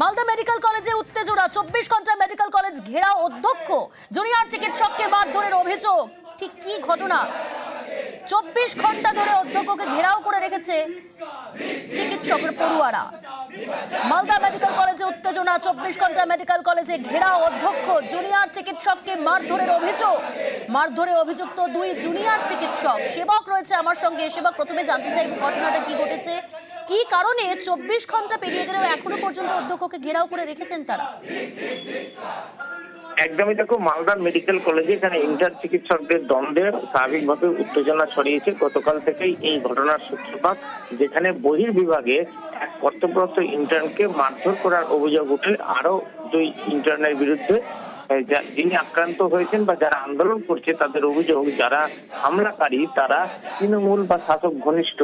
Malda medical কলেজে উত্তেজনা। চব্বিশ ঘণ্টা মেডিকেল কলেজ ঘেরাও অধ্যক্ষ। জুনিয়র চিকিৎসককে মারধরের অভিযোগ। ঠিক কি ঘটনা? চব্বিশ ঘণ্টা ধরে অধ্যক্ষকে ঘেরাও করে রেখেছে চিকিৎসকের পড়ুয়ারা। মালদা মেডিকেল কলেজে উত্তেজনা। চব্বিশ ঘণ্টা মেডিকেল কলেজে ঘেরাও অধ্যক্ষ, জুনিয়র চিকিৎসককে মারধরের অভিযোগ। মারধরে অভিযুক্ত দুই জুনিয়র চিকিৎসক। সেবক রয়েছে আমার সঙ্গে। সেবক, প্রথমে জানতে চাইব ঘটনাটা কি ঘটেছে। কি কারণে চব্বিশ ঘণ্টা পেরিয়ে গেলেও এখনও পর্যন্ত অধ্যক্ষকে ঘেরাও করে রেখেছেন তারা? একদমই দেখো মালদা মেডিকেল কলেজে এখানে ইন্টার চিকিৎসকদের দ্বন্দ্বে স্বাভাবিকভাবে উত্তেজনা ছড়িয়েছে। গতকাল থেকেই এই ঘটনার সূত্রপাত, যেখানে বহির বিভাগে এক কর্তব্যরত ইন্টার্নকে মারধর করার অভিযোগ উঠে আরও দুই ইন্টার্নের বিরুদ্ধে যিনি আক্রান্ত হয়েছেন বা যারা আন্দোলন করছে, তাদের অভিযোগ যারা হামলাকারী, তারা তৃণমূল বা শাসক ঘনিষ্ঠ।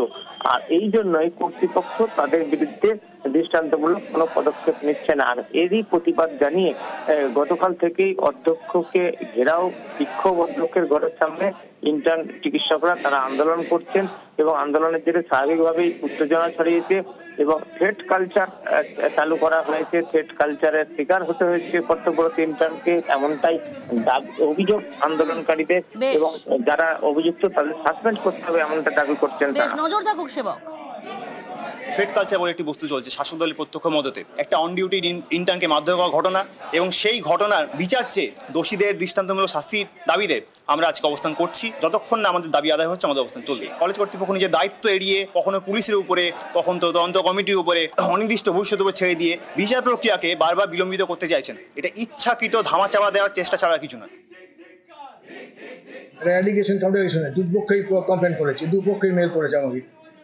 আর এই জন্যই কর্তৃপক্ষ তাদের বিরুদ্ধে দৃষ্টান্তমূলক কোনো পদক্ষেপ নিচ্ছে না। আর এরই প্রতিবাদ জানিয়ে গতকাল থেকেই অধ্যক্ষকে ঘেরাও বিক্ষোভ অধ্যক্ষের ঘরের সামনে ইন্টার্ন চিকিৎসকরা তারা আন্দোলন করছেন এবং আন্দোলনের জেরে স্বাভাবিকভাবেই উত্তেজনা ছড়িয়েছে এবং থ্রেট কালচার চালু করা হয়েছে। থ্রেট কালচারের শিকার হতে হয়েছে কর্তব্যরত ইন্টার্নকে এমনটাই দাবি- অভিযোগ আন্দোলনকারীদের এবং যারা অভিযুক্ত তাদের সাসপেন্ড করতে হবে এমনটা দাবি করছেন নজর থাকুক সেবক। থ্রেড কালচার বলে একটি বস্তু চলছে শাসক দলের প্রত্যক্ষ মদতে। একটা অন ডিউটি ইন্টার্নকে মারধর করা ঘটনা এবং সেই ঘটনার বিচার চেয়ে দোষীদের দৃষ্টান্তমূলক শাস্তির দাবিতে আমরা আজকে অবস্থান করছি। যতক্ষণ না আমাদের দাবি আদায় হচ্ছে, আমাদের অবস্থান চলবে। কলেজ কর্তৃপক্ষ নিজের দায়িত্ব এড়িয়ে কখনো পুলিশের উপরে, কখন তো তদন্ত কমিটির উপরে অনির্দিষ্ট ভবিষ্যতের উপর ছেড়ে দিয়ে বিচার প্রক্রিয়াকে বারবার বিলম্বিত করতে চাইছেন। এটা ইচ্ছাকৃত ধামাচাপা দেওয়ার চেষ্টা ছাড়া কিছু না অ্যালিগেশন দুপক্ষেই কমপ্লেন করেছে দুপক্ষেই মেল করেছে আমাকে।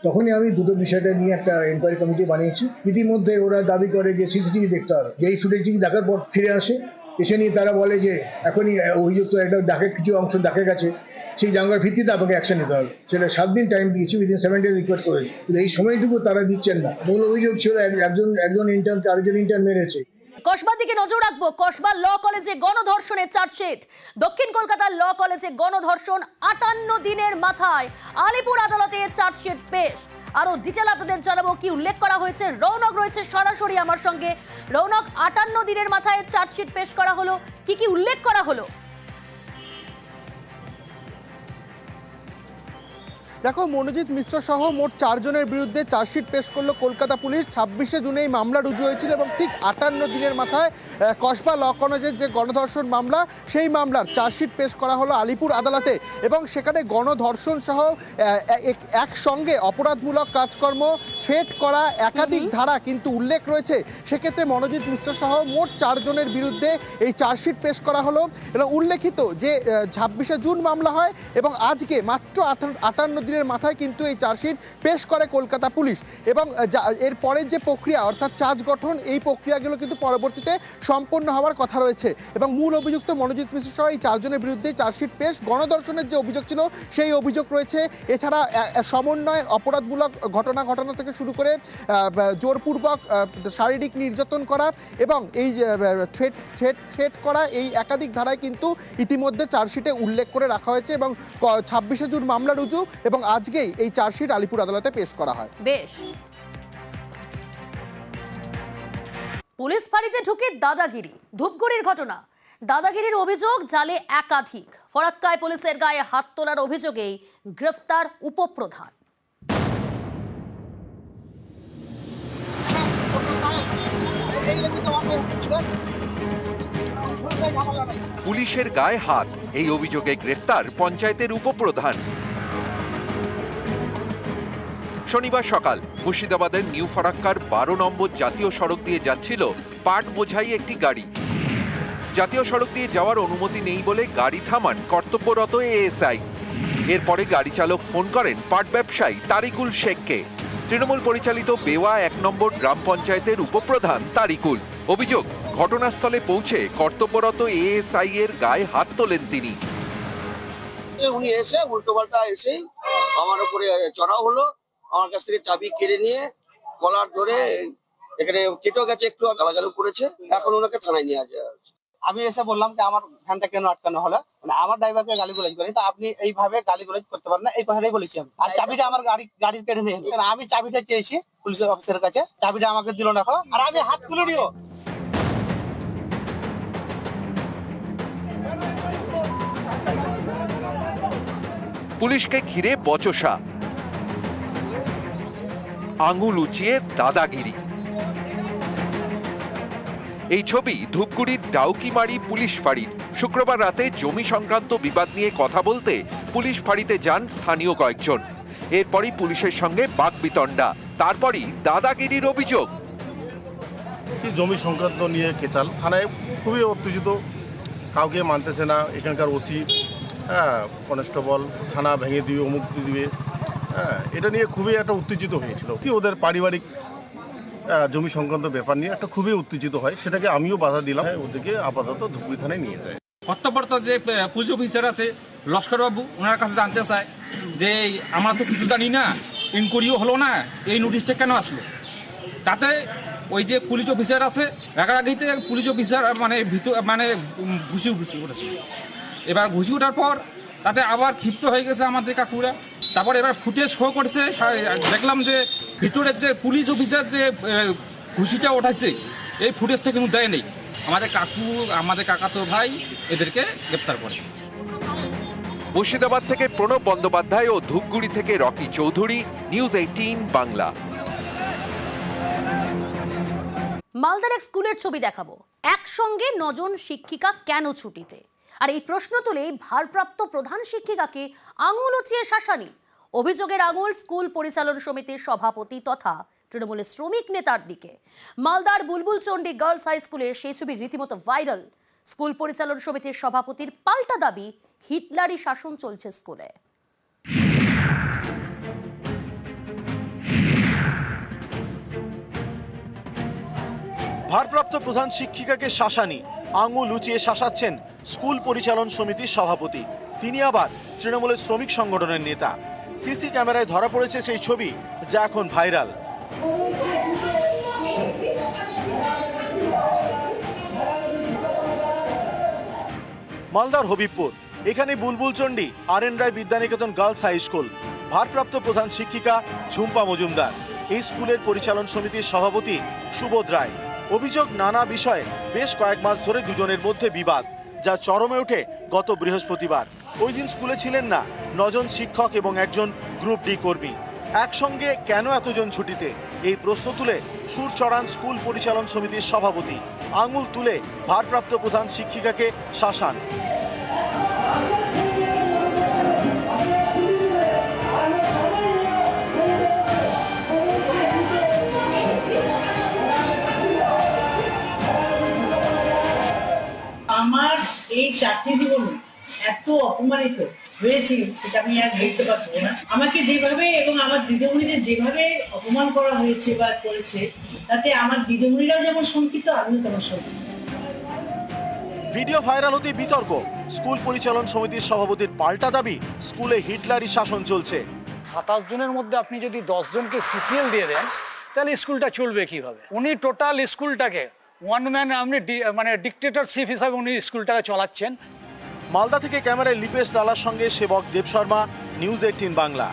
তখনই আমি দুটো বিষয়টা নিয়ে একটা এনকোয়ারি কমিটি বানিয়েছি। ইতিমধ্যে ওরা দাবি করে যে সিসিটিভি দেখতে হবে। যে যেই ফুটেজটিভি দেখার পর ফিরে আসে, এসে নিয়ে তারা বলে যে এখনই অভিযুক্ত একটা ডাকে কিছু অংশ ডাকে গেছে সেই জাঙ্গার ভিত্তিতে আপনাকে অ্যাকশন নিতে হবে। সেটা সাত দিন টাইম দিয়েছি উইদিন সেভেন ডেজ রিকোয়েস্ট করেছি। কিন্তু এই সময়টুকু তারা দিচ্ছেন না। মূল অভিযোগ ছিল এক- একজন একজন ইন্টার্নকে আরেকজন ইন্টার্ন মেরেছে। কসবার দিকে নজর রাখব। কসবা ল কলেজে গণধর্ষণের চার্জশিট। দক্ষিণ কলকাতার ল কলেজে গণধর্ষণ আটান্ন দিনের মাথায়। আলিপুর আদালতে চার্জশিট পেশ। আরও ডিটেল আপনাদের জানাব কি উল্লেখ করা হয়েছে। রৌনক রয়েছে সরাসরি আমার সঙ্গে। রৌনক আটান্ন দিনের মাথায় চার্জশিট পেশ করা হলো। কি কি উল্লেখ করা হলো? দেখো মনোজিৎ মিশ্র সহ মোট চারজনের বিরুদ্ধে চার্জশিট পেশ করল কলকাতা পুলিশ। ছাব্বিশে জুনে এই মামলা রুজু হয়েছিল এবং ঠিক আটান্ন দিনের মাথায় কসবা ল কলেজের যে গণধর্ষণ মামলা সেই মামলার চার্জশিট পেশ করা হলো আলিপুর আদালতে এবং সেখানে গণধর্ষণ সহ এক- একসঙ্গে অপরাধমূলক কাজকর্ম ছেট করা একাধিক ধারা কিন্তু উল্লেখ রয়েছে। সেক্ষেত্রে মনোজিৎ মিশ্র সহ মোট চারজনের বিরুদ্ধে এই চার্জশিট পেশ করা হলো। এবং উল্লেখিত যে ছাব্বিশে জুন মামলা হয় এবং আজকে মাত্র আটান্ন দিনের মাথায় কিন্তু এই চার্জশিট পেশ করে কলকাতা পুলিশ। এবং এর পরের যে প্রক্রিয়া, অর্থাৎ চার্জ গঠন, এই প্রক্রিয়াগুলো কিন্তু পরবর্তীতে সম্পন্ন হওয়ার কথা রয়েছে। এবং মূল অভিযুক্ত মনোজিৎ মিশ্র সহ এই চারজনের বিরুদ্ধে চার্জশিট পেশ, গণদর্শনের যে অভিযোগ ছিল, সেই অভিযোগ রয়েছে। এছাড়া সমন্বয় অপরাধমূলক ঘটনা, ঘটানো থেকে শুরু করে জোরপূর্বক শারীরিক নির্যাতন করা এবং এই থ্রেট থ্রেট থ্রেট করা, এই একাধিক ধারায় কিন্তু ইতিমধ্যে চার্জশিটে উল্লেখ করে রাখা হয়েছে এবং ছাব্বিশে জুন মামলা রুজু এবং আজকেই এই চার্জশিট আলিপুর আদালতে পেশ করা হয়। বেশ। পুলিশ ফাঁড়িতে ঢুকে দাদাগিরি ধূপগুড়ির ঘটনা। দাদাগিরির অভিযোগ জালে একাধিক। ফরাক্কায় পুলিশের গায়ে হাত তোলার অভিযোগেই গ্রেফতার উপপ্রধান। পুলিশের গায়ে হাত এই অভিযোগে গ্রেফতার পঞ্চায়েতের উপপ্রধান। শনিবার সকাল মুর্শিদাবাদের নিউ ফারাক্কার বারো নম্বর জাতীয় সড়ক দিয়ে যাচ্ছিল পাট বোঝাই একটি গাড়ি। জাতীয় সড়ক দিয়ে যাওয়ার অনুমতি নেই বলে গাড়ি থামান কর্তব্যরত এএসআই। এরপরে গাড়ি চালক ফোন করেন পাট ব্যবসায়ী তারিকুল শেখকে। তৃণমূল পরিচালিত বেওয়া এক নম্বর গ্রাম পঞ্চায়েতের উপপ্রধান তারিকুল। অভিযোগ, ঘটনাস্থলে পৌঁছে কর্তব্যরত এএসআই এর গায়ে হাত তোলেন তিনি। উনি এসে উল্টো পাল্টা এসেই আমার উপরে চড়াও হলো। আমার কাছ থেকে চাবি কেড়ে নিয়ে কলার ধরে এখানে কেটেও গেছে, একটু গালাগালু করেছে। এখন ওনাকে থানায় নিয়ে আসা আমি এসে বললাম যে আমার ভ্যানটা কেন আটকানো হলো? মানে আমার ড্রাইভারকে গালি গুলোজ করি। তো আপনি এইভাবে গালি গুলোজ করতে পারেন না, এই কথাটাই বলেছি আমি। আর চাবিটা আমার গাড়ি, গাড়ির কেড়ে নিয়ে কারণ আমি চাবিটা চেয়েছি পুলিশ অফিসারের কাছে। চাবিটা আমাকে দিল না। আর আমি হাত তুলে নিও পুলিশকে ঘিরে বচসা। আঙুল উঁচিয়ে দাদাগিরি। এই ছবি ধূপগুড়ির ডাউকিমারি পুলিশ ফাঁড়ির। শুক্রবার রাতে জমি সংক্রান্ত বিবাদ নিয়ে কথা বলতে পুলিশ ফাঁড়িতে যান স্থানীয় কয়েকজন। এরপরই পুলিশের সঙ্গে বাকবিতণ্ডা, তারপরই দাদাগিরির অভিযোগ। জমি সংক্রান্ত নিয়ে কেচাল থানায় খুবই উত্তেজিত, কাউকে মানতেছে না, এখানকার ওসি হ্যাঁ কনস্টেবল, থানা ভেঙে দিবে, অমুক দিবে। হ্যাঁ এটা নিয়ে খুবই একটা উত্তেজিত হয়েছিল। কি ওদের পারিবারিক জমি সংক্রান্ত ব্যাপার নিয়ে একটা খুবই উত্তেজিত হয় সেটাকে আমিও বাধা দিলাম। হ্যাঁ, ওদেরকে আপাতত ধুবড়ি থানায় নিয়ে যায়। কর্তব্যরত যে পুলিশ অফিসার আছে লস্করবাবু ওনার কাছে জানতে চায় যে এই আমরা তো কিছু জানি না ইনকোয়ারিও হলো না এই নোটিশটা কেন আসলো? তাতে ওই যে পুলিশ অফিসার আছে রাগারাগিতে পুলিশ অফিসার মানে ভিতর মানে ঘুষি ঘুষি করেছে এবার ঘুষি ওঠার পর তাতে আবার ক্ষিপ্ত হয়ে গেছে আমাদের কাকুরা। তারপর এবার ফুটেজ শো করছে। দেখলাম যে ভিতরের যে পুলিশ অফিসার যে আহ, ঘুষিটা ওঠাইছে এই ফুটেজটা কিন্তু দেয় নেই আমাদের কাকু আমাদের কাকাতো ভাই এদেরকে গ্রেপ্তার করে। মুর্শিদাবাদ থেকে প্রণব বন্দ্যোপাধ্যায় ও ধূপগুড়ি থেকে রকি চৌধুরী নিউজ এইটিন বাংলা। মালদার এক স্কুলের ছবি দেখাবো। একসঙ্গে নজন শিক্ষিকা কেন ছুটিতে? আর এই প্রশ্ন তুলে ভারপ্রাপ্ত প্রধান শিক্ষিকাকে আঙুল উঁচিয়ে শাসানি। অভিযোগের আঙুল স্কুল পরিচালন সমিতির সভাপতি তথা তৃণমূলের শ্রমিক নেতার দিকে। মালদার বুলবুল চণ্ডী গার্লস হাই স্কুলের সেই ছবি রীতিমতো ভাইরাল। স্কুল পরিচালন সমিতির সভাপতির পাল্টা দাবি, হিটলারি শাসন চলছে স্কুলে। ভারপ্রাপ্ত প্রধান শিক্ষিকাকে শাসানি, আঙুল উঁচিয়ে শাসাচ্ছেন স্কুল পরিচালন সমিতির সভাপতি। তিনি আবার তৃণমূলের শ্রমিক সংগঠনের নেতা। সিসি ক্যামেরায় ধরা পড়েছে সেই ছবি, যা এখন ভাইরাল। মালদার হবিবপুর, এখানে Bulbulchandi R N Roy Vidyaniketan girls high school. ভারপ্রাপ্ত প্রধান শিক্ষিকা ঝুম্পা মজুমদার। এই স্কুলের পরিচালন সমিতির সভাপতি সুবোধ রায়। অভিযোগ নানা বিষয়ে বেশ কয়েক মাস ধরে দুজনের মধ্যে বিবাদ, যা চরমে ওঠে গত বৃহস্পতিবার। ওই দিন স্কুলে ছিলেন না, নজন শিক্ষক এবং একজন গ্রুপ ডি কর্মী। একসঙ্গে কেন এতজন ছুটিতে? এই প্রশ্ন তুলে সুর চড়ান স্কুল পরিচালন সমিতির সভাপতি আঙুল তুলে ভারপ্রাপ্ত প্রধান শিক্ষিকাকে শাসান। এত অপমানিত হয়েছি সেটা আমি আর বলতে পারব না। আমাকে যেভাবে এবং আমার দিদিমণিদের যেভাবে অপমান করা হয়েছে বা করেছে তাতে আমার দিদিমণিরাও যেমন শঙ্কিত আমিও তেমন শঙ্কিত। ভিডিও ভাইরাল হতে বিতর্ক। স্কুল পরিচালন সমিতির সভাপতির পাল্টা দাবি স্কুলে হিটলারি শাসন চলছে। সাতাশ জনের মধ্যে আপনি যদি দশ জনকে সিসিএল দিয়ে দেন তাহলে স্কুলটা চলবে কীভাবে? উনি টোটাল স্কুলটাকে ওয়ান ম্যান আপনি ডি- মানে ডিকটেটরশিপ হিসাবে উনি স্কুলটাকে চালাচ্ছেন। মালদা থেকে ক্যামেরায় লিপেশ লালার সঙ্গে সেবক দেব শর্মা নিউজ এইটিন বাংলা।